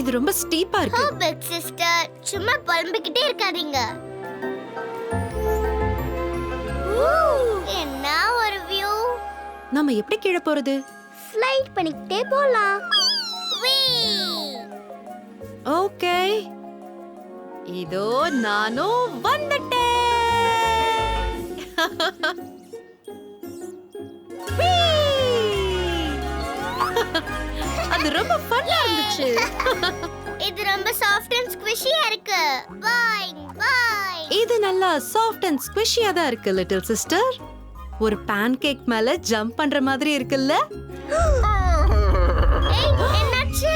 இது ரொம்ப ஸ்டீப்பா இருக்கு. பிக் சிஸ்டர் சும்மா புலம்பிக்கிட்டே இருக்காதீங்க. என்ன ஒரு வியூ நாம எப்படி கீழே போறது? ஸ்லைட் பண்ணிக்கிட்டே போலாம். ஓகே இதோ நானும் வந்துட்டேன். அது ரொம்ப ஃபன்னா இருந்துச்சு. இது ரொம்ப சாஃப்ட் அண்ட் ஸ்குவிஷியா இருக்கு. பாய் பாய் இது நல்லா சாஃப்ட் அண்ட் ஸ்குவிஷியா தான் இருக்கு லிட்டில் சிஸ்டர் ஒரு பேன் கேக் மேல ஜம்ப் பண்ற மாதிரி இருக்குல்ல? ஏய் என்னாச்சு!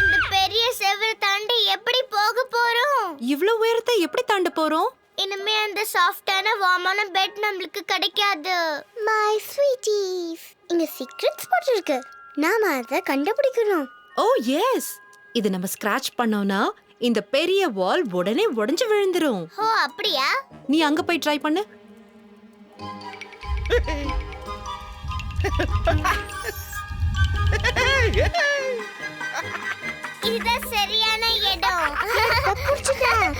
இந்த பெரிய செவரை தாண்டி எப்படி போக போறோம்? இவ்ளோ உயரத்தை எப்படி தாண்ட போறோம்? இனிமே அந்த சாஃப்டான வார்மான பெட் நம்மளுக்கு கிடைக்காது. மை சீக்ரெட் ஸ்பாட் இருக்கு நாம அதை கண்டுபிடிக்கணும். ஓ எஸ் இது நம்ம ஸ்க்ராட்ச் பண்ணோம்னா இந்த பெரிய வால் உடனே உடைஞ்சு விழுந்துரும். ஓ அப்படியா? நீ அங்க போய் ட்ரை பண்ணு. இதுதான் சரியான இடம். புடிச்சிட்டேன்